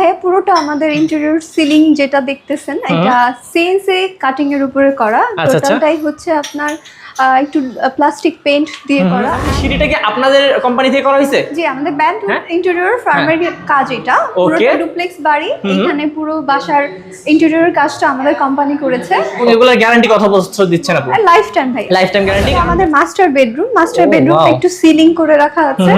ভাইয়া পুরোটা আমাদের ইন্টেরিয়র সিলিং যেটা দেখতেছেন এটা সিএনসি কাটিং এর উপরে করা আচ্ছা, আচ্ছা। টোটালটাই হচ্ছে আপনার একটু প্লাস্টিক পেইন্ট দিয়ে করা। সিঁড়িটা কি আপনাদের কোম্পানি থেকে করা হয়েছে? জি আমাদের ব্যান্ড? ইন্টেরিয়র ফার্মের কাজ এটা। পুরোটা ডুপ্লেক্স বাড়ি। এখানে পুরো বাসার ইন্টেরিয়র কাজটা আমাদের কোম্পানি করেছে। এগুলোর গ্যারান্টি কত বছর দিচ্ছেন আপনি? লাইফ টাইম ভাই। লাইফ টাইম গ্যারান্টি আমাদের মাস্টার বেডরুম মাস্টার wow. একটু সিলিং করে রাখা আছে।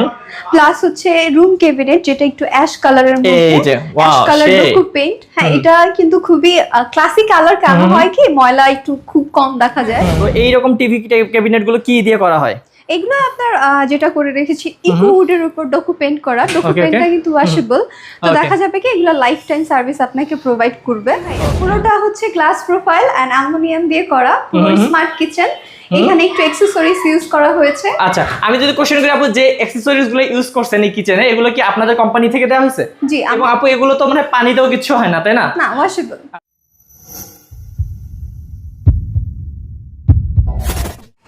প্লাস হচ্ছে রুম কেবিনেট যেটা একটু অ্যাশ কালারের এই মধ্যে অ্যাশ কালার। ডুকু পেইন্ট হ্যাঁ এটা কিন্তু খুবই ক্লাসিক কালার কেন হয় কি? ময়লা একটু খুব কম দেখা যায়। তো এইরকম টিভি ক্যাবিনেটগুলো কি দিয়ে করা হয়? এগুলো আপনার যেটা করে রেখেছি ইকো উডের উপর ডকু পেন্ট করা। ডকু পেন্টটা কিন্তু ওয়াশেবল তো দেখা যাবে কি এগুলো লাইফ টাইম সার্ভিস আপনাকে প্রোভাইড করবে। পুরোটা হচ্ছে গ্লাস প্রোফাইল এন্ড অ্যালুমিনিয়াম দিয়ে করা পুরো স্মার্ট কিচেন এখানে একটু অ্যাক্সেসরিজ ইউজ করা হয়েছে। আচ্ছা আমি যদি কোশ্চেন করি আপু যে অ্যাক্সেসরিজগুলো ইউজ করছেন এই কিচেনে এগুলো কি আপনাদের কোম্পানি থেকে দেওয়া হয়েছে? জি এবং আপু এগুলো তো মানে পানিতেও কিছু হয় না তাই না? না ওয়াশেবল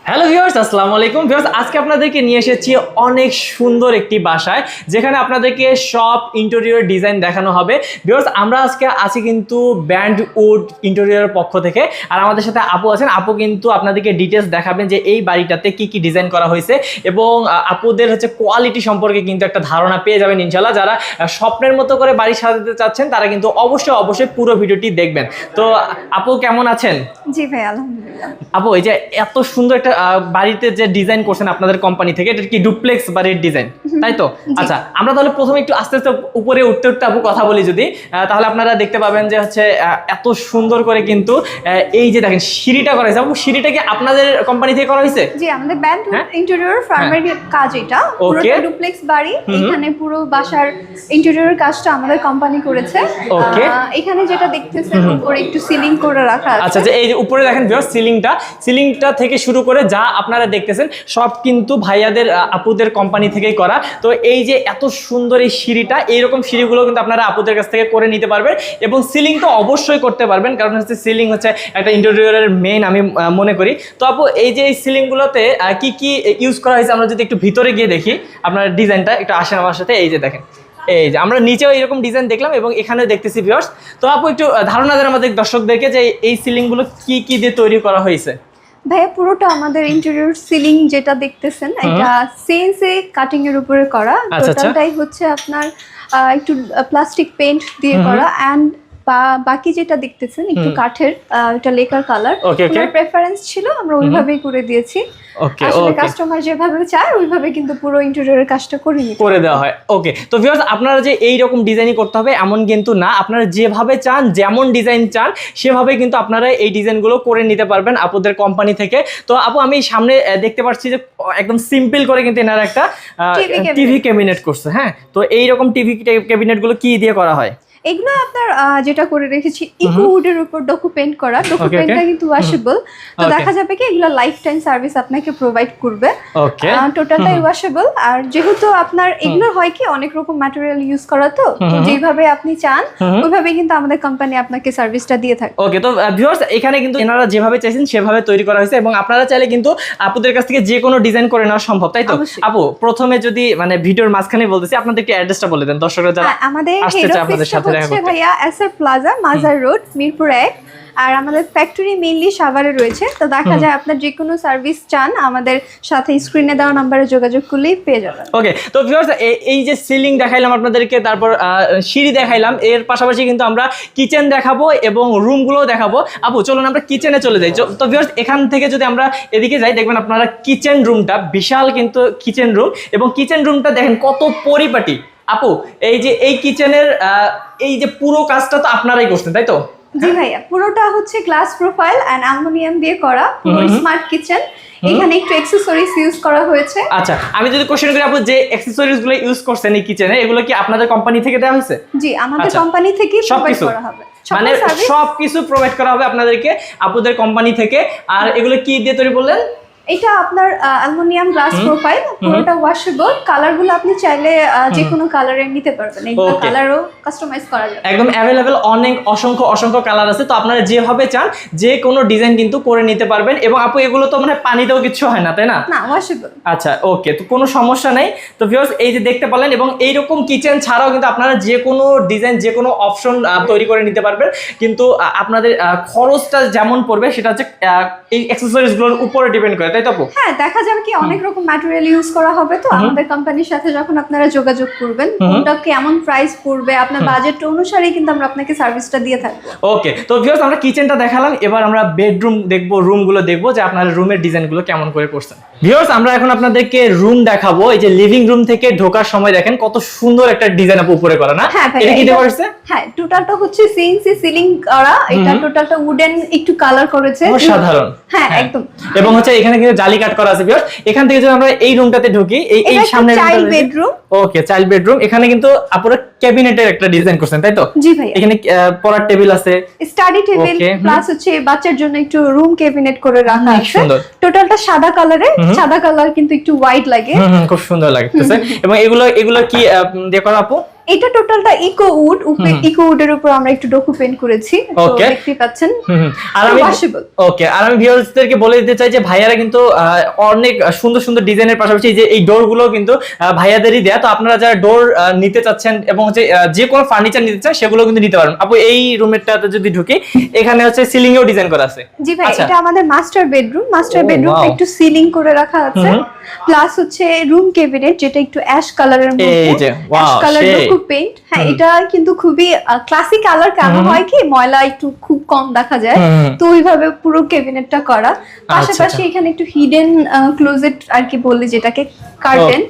হ্যালো ভিউয়ার্স আসসালামু আলাইকুম ভিউয়ার্স আজকে আপনাদেরকে নিয়ে এসেছি অনেক সুন্দর একটি বাসায় যেখানে আপনাদেরকে সব ইন্টেরিয়র ডিজাইন দেখানো হবে। ভিউয়ার্স আমরা আজকে আছি কিন্তু ব্যান্ড উড ইন্টেরিয়রের পক্ষ থেকে। আর আমাদের সাথে আপু আছেন। আপু কিন্তু আপনাদেরকে ডিটেলস দেখাবেন যে এই বাড়িটাতে কি কি ডিজাইন করা হয়েছে এবং আপুদের হচ্ছে কোয়ালিটি সম্পর্কে কিন্তু একটা ধারণা পেয়ে যাবেন ইনশাল্লাহ যারা স্বপ্নের মতো করে বাড়ি সাজাতে চাচ্ছেন তারা কিন্তু অবশ্যই অবশ্যই পুরো ভিডিওটি দেখবেন। তো আপু কেমন আছেন? জি ভাই আলহামদুলিল্লাহ। আপু এই যে এত সুন্দর একটা বাড়িতে যে ডিজাইন করছেন আপনাদের কোম্পানি থেকে এটা কি ডুপ্লেক্স বাড়ির ডিজাইন তাই তো? আচ্ছা আমরা তাহলে প্রথমে একটু আস্তে আস্তে উপরে উঠতে উঠতে আপু কথা বলি যদি। তাহলে আপনারা দেখতে পাবেন যে হচ্ছে এত সুন্দর করে কিন্তু এই যে দেখেন সিঁড়িটা করা হয়েছে। আপু সিঁড়িটা কি আপনাদের কোম্পানি থেকে করা হয়েছে? জি আমাদের ব্যান্ড হ্যাঁ? ইন্টেরিয়র ফার্মের কাজ এটা। পুরোটা ডুপ্লেক্স বাড়ি। এখানে পুরো বাসার ইন্টেরিয়র কাজটা আমাদের কোম্পানি করেছে. আহ, এখানে যেটা দেখতেছেন উপরে একটু সিলিং করে রাখা আচ্ছা আছে যে এই যে উপরে দেখেন ভিউয়ার সিলিংটা সিলিংটা থেকে শুরু করে যা আপনারা দেখতেছেন সব কিন্তু ভাইয়াদের আপুদের কোম্পানি থেকেই করা। তো এই যে এত সুন্দর এই সিঁড়িটা, এইরকম সিঁড়িগুলো কিন্তু আপনারা আপুদের কাছ থেকে করে নিতে পারবেন এবং সিলিং তো অবশ্যই করতে পারবেন, কারণ হচ্ছে সিলিং হচ্ছে একটা ইন্টেরিয়রের মেইন আমি মনে করি। তো আপু, এই যে এই সিলিংগুলোতে কি কি ইউজ করা হয়েছে আমরা যদি একটু ভিতরে গিয়ে দেখি, আপনার ডিজাইনটা একটু আসেন আমার সাথে, এই যে দেখেন, এই যে আমরা নিচেও এরকম ডিজাইন দেখলাম এবং এখানেও দেখতেছি ভিউয়ার্স তো আপু, একটু ধারণা দেন আমাদের দর্শকদেরকে যে এই সিলিংগুলো কি কি দিয়ে তৈরি করা হয়েছে। ভাইয়া পুরোটা আমাদের ইন্টেরিয়র সিলিং যেটা দেখতেছেন এটা সিএনসি কাটিং এর উপরে করা। আচ্ছা, আচ্ছা। টোটালটাই হচ্ছে আপনার একটু প্লাস্টিক পেইন্ট দিয়ে করা বা বাকি যেটা দেখতেছেন একটু কাঠের এটা লেকার কালার okay. প্রেফারেন্স ছিল আমরা ওইভাবেই করে দিয়েছি। ওকে আসলে কাস্টমার যেভাবে চায় ওইভাবে কিন্তু পুরো ইন্টেরিয়রের কাজটা করে নিতে করে দেওয়া হয়। ওকে তো ভিউয়ার্স আপনারা যে এই রকম ডিজাইনই করতে হবে এমন কিন্তু না। আপনারা যেভাবে চান যেমন ডিজাইন চান সেভাবে কিন্তু আপনারা এই ডিজাইনগুলো করে নিতে পারবেন আপুদের কোম্পানি থেকে। তো আপু আমি সামনে দেখতে পাচ্ছি যে একদম সিম্পল করে কিন্তু এনারা একটা টিভি ক্যাবিনেট করছে হ্যাঁ? তো এই রকম টিভি ক্যাবিনেটগুলো কি দিয়ে করা হয়? এগুলো আপনার যেটা করে রেখেছি ইকো উডের উপর ডকু পেন্ট করা ডকু পেন্টটা কিন্তু ওয়াশেবল তো দেখা যাবে কি এগুলো লাইফ টাইম সার্ভিস আপনাকে প্রোভাইড করবে। ওকে টোটালটাই ওয়াশেবল আর যেহেতু আপনার এগুলো হয় কি অনেক রকম ম্যাটেরিয়াল ইউজ করা তো যেভাবে আপনি চান ওইভাবে কিন্তু আমাদের কোম্পানি আপনাকে সার্ভিসটা দিয়ে থাকে। ওকে তো ভিউয়ার্স এখানে কিন্তু এনারা যেভাবে চাইছেন সেভাবে তৈরি করা হয়েছে এবং আপনারা চাইলে কিন্তু আপুদের কাছ থেকে যে কোনো ডিজাইন করে নেওয়া সম্ভব তাই তো? আপু প্রথমে যদি মানে ভিডিওর মাঝখানে বলতেছি আপনাদের একটু অ্যাড্রেসটা বলে দেন দর্শকরা যারা হ্যাঁ, আমাদের আসতে চায় আপনাদের সাথে। হচ্ছে। ভাইয়া SR plaza Mazar road Mirpur এক। আর আমাদের ফ্যাক্টরি মেইনলি সাভারে রয়েছে। তো দেখা যায় আপনার যে কোনো সার্ভিস চান আমাদের সাথে স্ক্রিনে দেওয়া নাম্বারে যোগাযোগ করলেই পেয়ে যাবেন। ওকে তো ভিউয়ার্স এই যে সিলিং দেখাইলাম আপনাদেরকে তারপর সিঁড়ি দেখাইলাম এর পাশাপাশি কিন্তু আমরা কিচেন দেখাবো এবং রুমগুলো দেখাবো। আপু চলুন আমরা কিচেনে চলে যাই। তো ভিউয়ার্স এখান থেকে যদি আমরা এদিকে যাই দেখবেন আপনারা কিচেন রুমটা বিশাল কিন্তু কিচেন রুম এবং কিচেন রুমটা দেখেন কত পরিপাটি। আপু এই যে এই কিচেনের এই যে পুরো কাজটা তো আপনারাই করছেন তাই তো? জি ভাইয়া পুরোটা হচ্ছে গ্লাস প্রোফাইল এন্ড অ্যালুমিনিয়াম দিয়ে করা পুরো স্মার্ট কিচেন এখানে একটু অ্যাক্সেসরিজ ইউজ করা হয়েছে। আচ্ছা আমি যদি কোশ্চেন করি আপু যে অ্যাক্সেসরিজগুলো ইউজ করছেন এই কিচেনে এগুলো কি আপনাদের কোম্পানি থেকে দেওয়া হয়েছে? জি আমাদের। কোম্পানি থেকে প্রোভাইড করা হবে। মানে সার্ভিস সব কিছু প্রোভাইড করা হবে আপনাদেরকে আপুদের কোম্পানি থেকে। আর এগুলো কি দিয়ে তৈরি বললেন? এটা আপনার অ্যালুমিনিয়াম গ্লাস প্রোফাইল পুরোটা ওয়াশেবল কালারগুলো আপনি চাইলে যে কোনো কালারের নিতে পারবেন। Okay. কালারও কাস্টমাইজ করা যাবে। একদম অ্যাভেলেবেল অনেক অসংখ্য অসংখ্য কালার আছে। তো আপনারা যেভাবে চান যে কোনো ডিজাইন কিন্তু করে নিতে পারবেন। এবং আপু এগুলো তো মানে পানিতেও কিছু হয় না তাই না? না ওয়াশেবল আচ্ছা ওকে তো কোনো সমস্যা নেই। তো ভিউয়ার্স এই যে দেখতে পারলেন এবং এইরকম কিচেন ছাড়াও কিন্তু আপনারা যে কোনো ডিজাইন যে কোনো অপশন তৈরি করে নিতে পারবেন। কিন্তু আপনাদের খরচটা যেমন পড়বে সেটা হচ্ছে এই অ্যাক্সেসরিজগুলোর উপরে ডিপেন্ড করে। তাই তো হ্যাঁ দেখা যাবে কি অনেক রকম ম্যাটেরিয়াল ইউজ করা হবে তো। আমাদের কোম্পানির সাথে যখন আপনারা যোগাযোগ করবেন কোনটা কেমন প্রাইস পড়বে আপনার বাজেট অনুসারেই কিন্তু আমরা আপনাকে সার্ভিসটা দিয়ে থাকব। ওকে তো ভিউয়ার্স আমরা কিচেনটা দেখালাম এবার আমরা বেডরুম দেখব রুমগুলো দেখব যে আপনার রুমের ডিজাইনগুলো কেমন করে করছেন। ভিউয়ার্স আমরা এখন আপনাদেরকে রুম দেখাবো এই যে লিভিং রুম থেকে ঢোকার সময় দেখেন কত সুন্দর একটা ডিজাইন আপু উপরে করা না? হ্যাঁ এটা কি দেওয়া হয়েছে? হ্যাঁ টোটালটা হচ্ছে সিএনসি সিলিং করা এটা টোটালটা উডেন একটু কালার করেছে। অসাধারণ। হ্যাঁ। একদম। এবং হচ্ছে এখানে কিন্তু জালি কাট করা আছে ভিউয়ার্স এখান থেকে যদি আমরা এই রুমটাতে ঢুকি এই এই সামনে child bedroom okay child bedroom এখানে কিন্তু আপুরা ক্যাবিনেটের একটা ডিজাইন করছেন তাই তো? জি ভাই এখানে পড়ার টেবিল আছে। স্টাডি টেবিল প্লাস হচ্ছে বাচ্চার জন্য একটু রুম ক্যাবিনেট করে রাখা আছে। টোটালটা সাদা কালারে সাদা কালার কিন্তু একটু হোয়াইট লাগে। খুব সুন্দর লাগতেছে। এবং এগুলো এগুলো কি দিয়ে করা আপু? এটা টোটালটা ইকো উড উপরে ইকো উডের উপর আমরা একটু ডকু পেন্ট করেছি তো দেখতে পাচ্ছেন। আর আমি ওকে আর আমি ভিউয়ার্সদেরকে বলে দিতে চাই যে ভাইয়ারা কিন্তু অনেক সুন্দর সুন্দর ডিজাইনের পাশাপাশি এই যে এই ডোরগুলো কিন্তু ভাইয়াদেরই দেয়া। তো আপনারা যারা ডোর নিতে চাচ্ছেন এবং হচ্ছে যে কোনো ফার্নিচার নিতে চান সেগুলো কিন্তু নিতে পারেন আপু এই রুমেরটাতে যদি ঢুকি এখানে হচ্ছে সিলিং এও ডিজাইন করা আছে। জি ভাই আচ্ছা। এটা আমাদের মাস্টার বেডরুম মাস্টার বেডরুম একটু সিলিং করে রাখা আছে। প্লাস হচ্ছে রুম ক্যাবিনেট যেটা একটু অ্যাশ কালারের মধ্যে। এই যে, অ্যাশ কালার। ডকু পেইন্ট হ্যাঁ এটা কিন্তু খুবই ক্লাসিক কালার কেন হয় কি ময়লা একটু খুব কম দেখা যায়। তো ওইভাবে পুরো ক্যাবিনেটটা করা। পাশাপাশি আচ্ছা। এখানে একটু হিডেন ক্লোজেট আর কি বললে যেটাকে কার্টেন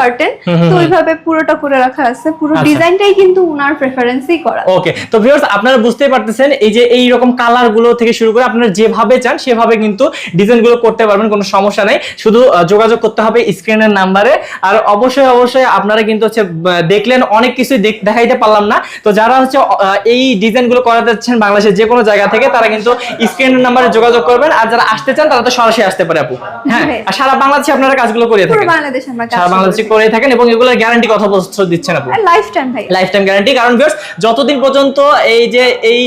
কার্টেন তো ওইভাবে পুরোটা করে রাখা আছে পুরো আচ্ছা। ডিজাইনটাই কিন্তু উনার প্রেফারেন্সই করা। ওকে তো ভিউয়ার্স আপনারা বুঝতেই পারতেছেন এই যে এই রকম কালারগুলো থেকে শুরু করে আপনারা যেভাবে চান সেভাবে কিন্তু ডিজাইনগুলো করতে পারবেন কোনো সমস্যা নেই। শুধু যোগাযোগ করতে হবে স্ক্রিনের নাম্বারে আর অবশ্যই অবশ্যই আপনারা কিন্তু হচ্ছে দেখলেন অনেক কিছু দেখাইতে পারলাম না। তো যারা হচ্ছে এই ডিজাইনগুলো করাতে চাচ্ছেন বাংলাদেশের যে কোনো জায়গা থেকে তারা কিন্তু স্ক্রিনের নাম্বারে যোগাযোগ করবেন। আর যারা আসতে চান তারা তো সরাসরি আসতে পারে আপু। হ্যাঁ। আর সারা বাংলাদেশে আপনারা কাজগুলো করে পুরো থাকেন বাংলাদেশ আমরা কাজ সারা বাংলাদেশে করে থাকেন এবং এগুলোর গ্যারান্টি কথা বলছো দিচ্ছেন আপনি লাইফ টাইম ভাই। লাইফ টাইম গ্যারান্টি কারণ ভিউয়ার্স যতদিন পর্যন্ত এই যে এই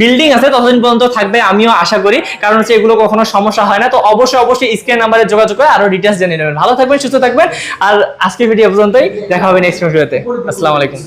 বিল্ডিং আছে ততদিন পর্যন্ত থাকবে আমিও আশা করি। কারণ হচ্ছে এগুলো কখনো সমস্যা হয় না। তো অবশ্যই অবশ্যই স্ক্রিন নাম্বারে যোগাযোগ করে আরও ডিটেলস জেনে নেবেন। ভালো থাকবেন সুস্থ থাকবেন। আর আজকে ভিডিও পর্যন্তই। দেখা হবে নেক্সট ভিডিওতে আসসালামু আলাইকুম।